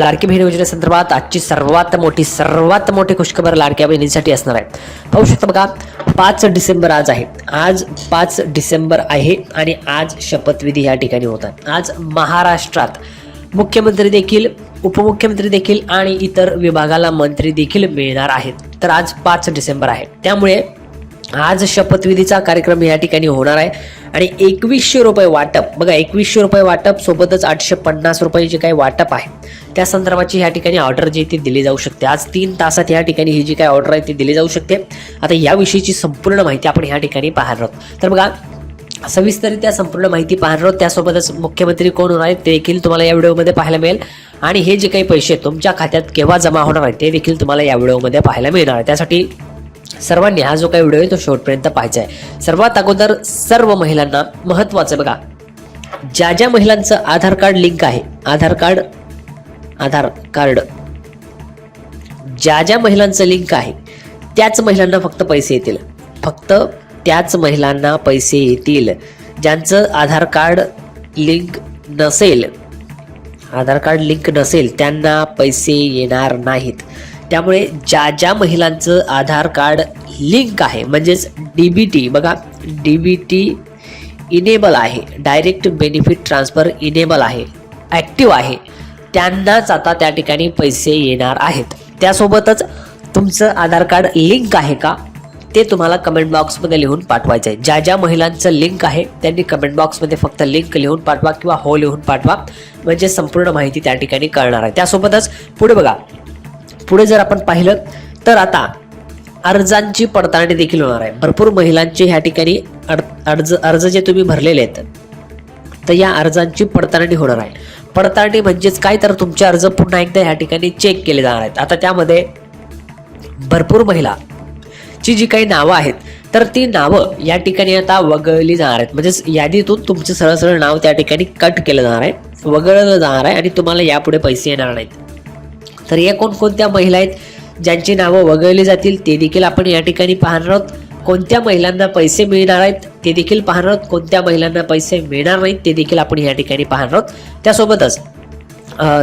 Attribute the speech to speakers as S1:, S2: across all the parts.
S1: लाडकी बहीण योजनेसंदर्भात आजची सर्वात मोठी सर्वात मोठी खुशखबर लाडक्या बहिणींसाठी असणार आहे. पाहू शकता बघा पाच डिसेंबर आज आहे. आज पाच डिसेंबर आहे आणि आज शपथविधी या ठिकाणी होतात आज महाराष्ट्रात मुख्यमंत्री देखील उपमुख्यमंत्री देखील आणि इतर विभागाला मंत्री देखील मिळणार आहेत. तर आज पाच डिसेंबर आहे. त्यामुळे आज शपथविधीचा कार्यक्रम या ठिकाणी होणार आहे. आणि एकवीसशे रुपये वाटप बघा एकवीसशे रुपये वाटप सोबतच आठशे पन्नास रुपये जे काही वाटप आहे त्या संदर्भाची ह्या ठिकाणी ऑर्डर जी ती दिली जाऊ शकते. आज तीन तासात या ठिकाणी ही जी काही ऑर्डर आहे ती दिली जाऊ शकते. आता याविषयीची संपूर्ण माहिती आपण ह्या ठिकाणी पाहणार आहोत. तर बघा सविस्तरित्या संपूर्ण माहिती पाहणार आहोत. त्यासोबतच मुख्यमंत्री कोण होणार आहेत ते देखील तुम्हाला या व्हिडिओमध्ये पाहायला मिळेल. आणि हे जे काही पैसे तुमच्या खात्यात केव्हा जमा होणार आहेत ते देखील तुम्हाला या व्हिडिओमध्ये पाहायला मिळणार आहे त्यासाठी सर्वांनी हा जो काही व्हिडिओ आहे तो शेवटपर्यंत पाहायचा आहे. सर्वात अगोदर सर्व महिलांना महत्त्वाचं बघा. ज्या ज्या महिलांचं आधार कार्ड लिंक आहे आधार कार्ड आधार कार्ड. ज्या ज्या महिलांचं लिंक आहे त्याच महिलांना फक्त पैसे येतील. फक्त त्याच महिलांना पैसे येतील. ज्यांचं आधार कार्ड लिंक नसेल आधार कार्ड लिंक नसेल त्यांना पैसे येणार नाहीत. त्यामुळे ज्या ज्या महिलांचं आधार कार्ड लिंक आहे म्हणजेच डी बी टी बघा डी बी टी इनेबल आहे डायरेक्ट बेनिफिट ट्रान्सफर इनेबल आहे ॲक्टिव्ह आहे त्यांनाच आता त्या ठिकाणी पैसे येणार आहेत. त्यासोबतच तुमचं आधार कार्ड लिंक आहे का ते तुम्हाला कमेंट बॉक्समध्ये लिहून पाठवायचं आहे ज्या ज्या महिलांचं लिंक आहे त्यांनी कमेंट बॉक्समध्ये फक्त लिंक लिहून पाठवा किंवा हो लिहून पाठवा म्हणजे संपूर्ण माहिती त्या ठिकाणी कळणार आहे. त्यासोबतच पुढे बघा पुढे जर आपण पाहिलं तर आता अर्जांची पडताळणी देखील होणार आहे. भरपूर महिलांचे ह्या ठिकाणी अड- अर्ज अर्ज जे तुम्ही भरलेले आहेत तर या अर्जांची पडताळणी होणार आहे. पडताळणी म्हणजेच काय तर तुमचे अर्ज पुन्हा एकदा ह्या ठिकाणी चेक केले जाणार आहेत. आता त्यामध्ये भरपूर महिला ची जी काही नावं आहेत तर ती नावं या ठिकाणी आता वगळली जाणार आहेत. म्हणजेच यादीतून तुमचं सरळ सरळ नाव त्या ठिकाणी कट केलं जाणार आहे वगळलं जाणार आहे आणि तुम्हाला यापुढे पैसे येणार नाहीत. तर या कोणकोणत्या महिला आहेत ज्यांची नावं वगळली जातील ते देखील आपण या ठिकाणी पाहणार आहोत. कोणत्या महिलांना पैसे मिळणार आहेत ते देखील पाहणार आहोत. कोणत्या महिलांना पैसे मिळणार नाहीत ते देखील आपण या ठिकाणी पाहणार आहोत. त्यासोबतच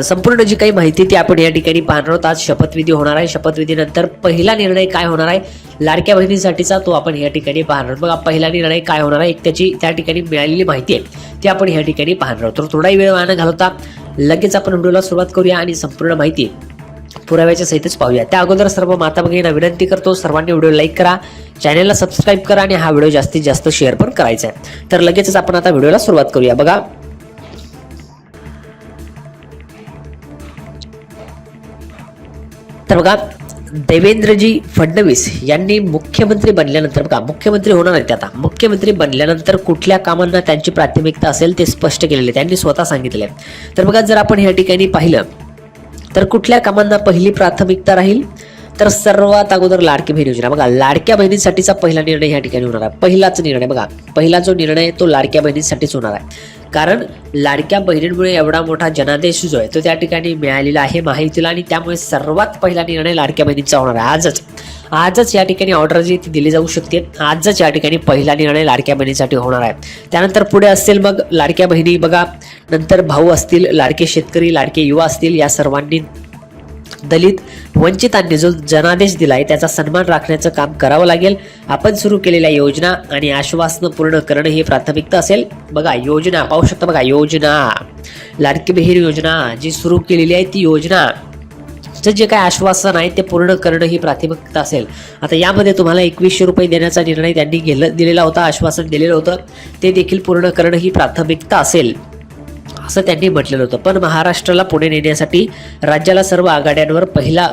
S1: संपूर्ण जी काही माहिती ती आपण या ठिकाणी पाहणार आहोत. आज शपथविधी होणार आहे. शपथविधीनंतर पहिला निर्णय काय होणार आहे लाडक्या बहिणीसाठीचा तो आपण या ठिकाणी पाहणार आहोत. बघा पहिला निर्णय काय होणार आहे? एक त्याची त्या ठिकाणी मिळालेली माहिती आहे. ती आपण या ठिकाणी पाहणार आहोत. तर थोडाही वेळ वाहना घालवता लगेच आपण व्हिडिओला सुरुवात करूया आणि संपूर्ण माहिती पुराव्याच्या सहितच पाहूया. त्या अगोदर सर्व माता भगिनींना विनंती करतो सर्वांनी व्हिडिओ लाईक करा चॅनलला सबस्क्राईब करा आणि हा व्हिडिओ जास्तीत जास्त शेअर पण करायचा आहे. तर लगेचच आपण आता व्हिडिओला सुरुवात करूया. बघा. तर बघा देवेंद्रजी फडणवीस यांनी मुख्यमंत्री बनल्यानंतर बघा मुख्यमंत्री होणार आहेत आता. मुख्यमंत्री बनल्यानंतर कुठल्या कामांना त्यांची प्राथमिकता असेल ते स्पष्ट केलेले त्यांनी स्वतः सांगितले तर बघा जर आपण या ठिकाणी पाहिलं तर कुठल्या कामांना पहिली प्राथमिकता राहील? तर सर्वात अगोदर लाडकी बहीण योजना. बघा लाडक्या बहिणींसाठीचा पहिला निर्णय या ठिकाणी होणार आहे. पहिलाच निर्णय बघा. पहिला जो निर्णय तो लाडक्या बहिणींसाठीच होणार आहे. कारण लाडक्या बहिणींमुळे एवढा मोठा जनादेश जो आहे तो त्या ठिकाणी मिळालेला आहे माहितीला आणि त्यामुळे सर्वात पहिला निर्णय लाडक्या बहिणींचा होणार आहे. आजच आजच या ठिकाणी ऑर्डर जी ती दिली जाऊ शकते. आजच या ठिकाणी पहिला निर्णय लाडक्या बहिणीसाठी होणार आहे. त्यानंतर पुढे असतील मग लाडक्या बहिणी बघा नंतर भाऊ असतील लाडके शेतकरी लाडके युवा असतील या सर्वांनी दलित वंचितांनी जो जनादेश दिलाय त्याचा सन्मान राखण्याचं काम करावं लागेल. आपण सुरू केलेल्या योजना आणि आश्वासनं पूर्ण करणं ही प्राथमिकता असेल. बघा योजना पाहू शकता बघा योजना. लाडकी बहीर योजना जी सुरू केलेली आहे ती योजना. चं जे काय आश्वासन आहे ते पूर्ण करणं ही प्राथमिकता असेल. आता यामध्ये तुम्हाला एकवीसशे रुपये देण्याचा निर्णय त्यांनी गेलं दिलेला होता आश्वासन दिलेलं होतं. ते देखील पूर्ण करणं ही प्राथमिकता असेल. असं त्यांनी म्हटलेलं होतं. पण महाराष्ट्राला पुढे नेण्यासाठी राज्याला सर्व आघाड्यांवर पहिला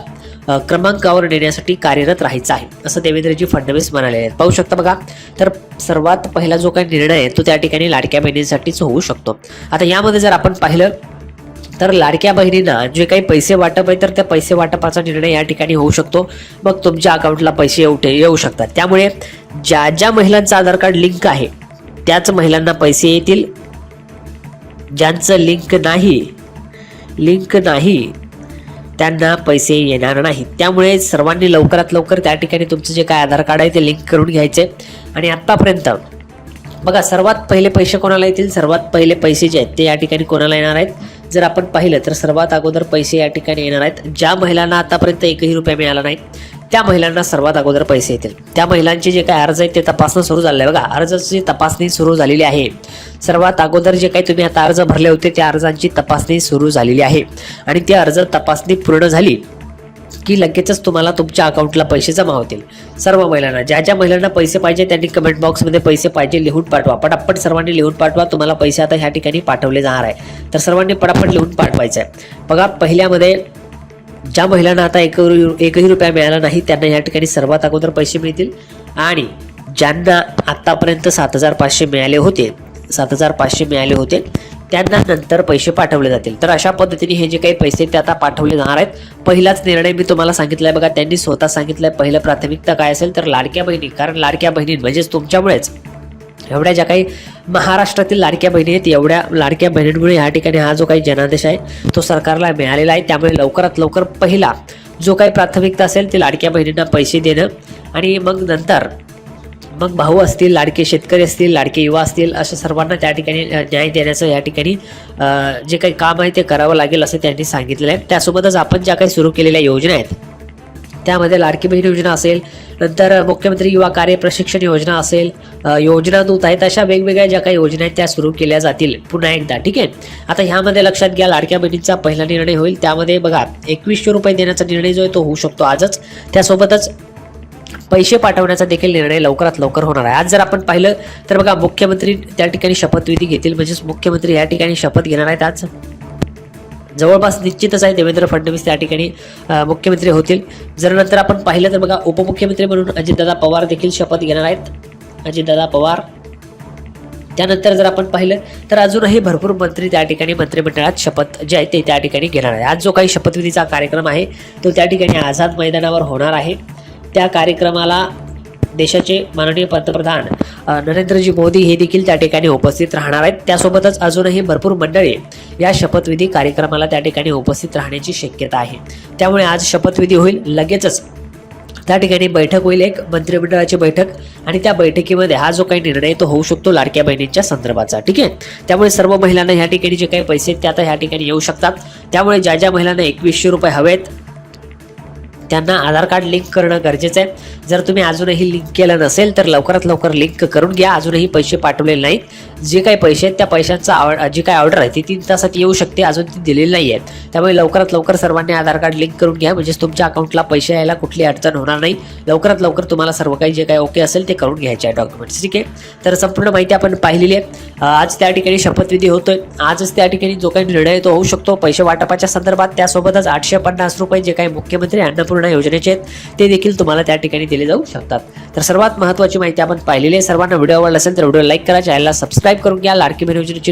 S1: क्रमांकावर नेण्यासाठी कार्यरत राहायचं आहे असं देवेंद्रजी फडणवीस म्हणाले आहेत. पाहू शकता बघा तर सर्वात पहिला जो काही निर्णय आहे तो त्या ठिकाणी लाडक्या बहिणींसाठीच होऊ शकतो. आता यामध्ये जर आपण पाहिलं तर लाडक्या बहिणींना जे काही पैसे वाटप आहे तर त्या पैसे वाटपाचा निर्णय या ठिकाणी होऊ शकतो. मग तुमच्या अकाउंटला पैसे येऊ येऊ शकतात. त्यामुळे ज्या ज्या महिलांचं आधार कार्ड लिंक आहे त्याच महिलांना पैसे येतील ज्यांचं लिंक नाही लिंक नाही त्यांना पैसे येणार नाहीत. त्यामुळे सर्वांनी लवकरात लवकर त्या ठिकाणी तुमचं जे काय आधार कार्ड आहे ते लिंक करून घ्यायचे. आणि आत्तापर्यंत बघा सर्वात पहिले पैसे कोणाला येतील? सर्वात पहिले पैसे जे आहेत ते या ठिकाणी कोणाला येणार आहेत? जर आपण पाहिलं तर सर्वात अगोदर पैसे या ठिकाणी येणार आहेत. ज्या महिलांना आतापर्यंत एकही रुपया मिळाला नाही त्या महिलांना सर्वात अगोदर पैसे येतील. त्या महिलांचे जे काही अर्ज आहेत ते तपासणं सुरू झालं आहे बघा अर्जाची तपासणी सुरू झालेली आहे. सर्वात अगोदर जे काही तुम्ही आता अर्ज भरले होते त्या अर्जांची तपासणी सुरू झालेली आहे. आणि ती अर्ज तपासणी पूर्ण झाली की लगेचच तुम्हाला तुमच्या अकाउंटला पैसे जमा होतील. सर्व महिलांना ज्या ज्या महिलांना पैसे पाहिजे त्यांनी कमेंट बॉक्समध्ये पैसे पाहिजे लिहून पाठवा. पटापट सर्वांनी लिहून पाठवा. तुम्हाला पैसे आता ह्या ठिकाणी पाठवले जाणार आहे. तर सर्वांनी पटापट लिहून पाठवायचं आहे बघा पहिल्यामध्ये ज्या महिलांना आता एक एकही रुपया मिळाला नाही त्यांना या ठिकाणी सर्वात अगोदर पैसे मिळतील. आणि ज्यांना आत्तापर्यंत सात हजार पाचशे मिळाले होते सात हजार पाचशे मिळाले होते त्यांना नंतर पैसे पाठवले जातील. तर अशा पद्धतीने हे जे काही पैसे ते आता पाठवले जाणार आहेत. पहिलाच निर्णय मी तुम्हाला सांगितला आहे बघा त्यांनी स्वतः सांगितलं आहे पहिलं प्राथमिकता काय असेल तर लाडक्या बहिणी. कारण लाडक्या बहिणी म्हणजेच तुमच्यामुळेच. एवढ्या ज्या काही महाराष्ट्रातील लाडक्या बहिणी आहेत एवढ्या लाडक्या बहिणींमुळे या ठिकाणी हा जो काही जनादेश आहे तो सरकारला मिळालेला आहे. त्यामुळे लवकरात लवकर पहिला जो काही प्राथमिकता असेल ते लाडक्या बहिणींना पैसे देणं आणि मग नंतर मग भाऊ असतील लाडके शेतकरी असतील लाडके युवा असतील अशा सर्वांना त्या ठिकाणी न्याय देण्याचं या ठिकाणी जे काही काम आहे ते करावं लागेल असं त्यांनी सांगितलेलं आहे. त्यासोबतच आपण ज्या काही सुरू केलेल्या योजना आहेत त्यामध्ये लाडकी बहीण योजना असेल नंतर मुख्यमंत्री युवा कार्य प्रशिक्षण योजना असेल योजना दूत आहेत अशा वेगवेगळ्या ज्या काही योजना आहेत त्या सुरू केल्या जातील पुन्हा एकदा ठीक आहे? आता ह्यामध्ये लक्षात घ्या लाडक्या बहिणींचा पहिला निर्णय होईल. त्यामध्ये बघा एकवीसशे रुपये देण्याचा निर्णय जो आहे तो होऊ शकतो आजच. त्यासोबतच पैसे पाठवण्याचा देखील निर्णय लवकरात लवकर होणार आहे. आज जर आपण पाहिलं तर बघा मुख्यमंत्री त्या ठिकाणी शपथविधी घेतील म्हणजेच मुख्यमंत्री या ठिकाणी शपथ घेणार आहेत आज. जवळपास निश्चितच आहे देवेंद्र फडणवीस त्या ठिकाणी मुख्यमंत्री होतील. जर नंतर आपण पाहिलं तर बघा उपमुख्यमंत्री म्हणून अजितदादा पवार देखील शपथ घेणार आहेत. अजितदादा पवार. त्यानंतर जर आपण पाहिलं तर अजूनही भरपूर मंत्री त्या ठिकाणी मंत्रिमंडळात शपथ जे आहे ते त्या ठिकाणी घेणार आहे. आज जो काही शपथविधीचा कार्यक्रम आहे तो त्या ठिकाणी आझाद मैदानावर होणार आहे. त्या कार्यक्रमाला देशाचे माननीय पंतप्रधान नरेंद्रजी मोदी हे देखील त्या ठिकाणी उपस्थित राहणार आहेत. त्यासोबतच अजूनही भरपूर मंडळी या शपथविधी कार्यक्रमाला त्या ठिकाणी उपस्थित राहण्याची शक्यता आहे. त्यामुळे आज शपथविधी होईल. लगेचच त्या ठिकाणी बैठक होईल. एक मंत्रिमंडळाची बैठक आणि त्या बैठकीमध्ये हा जो काही निर्णय तो होऊ शकतो लाडक्या बहिणींच्या संदर्भाचा. ठीक आहे? त्यामुळे सर्व महिलांना ह्या ठिकाणी जे काही पैसे आहेत ते आता ह्या ठिकाणी येऊ शकतात. त्यामुळे ज्या ज्या महिलांना एकवीसशे रुपये हवेत त्यांना आधार कार्ड लिंक करणं गरजेचं आहे. जर तुम्ही अजूनही लिंक केलं नसेल तर लवकरात लवकर लिंक करून घ्या. अजूनही पैसे पाठवलेले नाहीत. जे काही पैसे आहेत त्या पैशांचा आव जी काही ऑर्डर आहे ती तीन तासात येऊ शकते. अजून ती दिलेली नाही आहेत. त्यामुळे लवकरात लवकर सर्वांनी आधार कार्ड लिंक करून घ्या. म्हणजेच तुमच्या अकाउंटला पैसे यायला कुठली अडचण होणार नाही. लवकरात लवकर तुम्हाला सर्व काही जे काही ओके असेल ते करून घ्यायचे आहे डॉक्युमेंट्स. ठीक आहे? तर संपूर्ण माहिती आपण पाहिलेली आहे. आज त्या ठिकाणी शपथविधी होतोय. आजच त्या ठिकाणी जो काही निर्णय तो होऊ शकतो. पैसे वाटपाच्या संदर्भात त्यासोबतच आठशे पन्नास रुपये जे काही मुख्यमंत्री अन्नपूर्ण योजनेचे आहेत ते देखील तुम्हाला त्या ठिकाणी दिले जाऊ शकतात. तर सर्वात महत्त्वाची माहिती आपण पाहिलेली आहे. सर्वांना व्हिडिओ आवडला असेल तर व्हिडिओ लाईक करा चॅनलला सबस्क्राईब करून घ्या. लाडकी बहीण योजनेची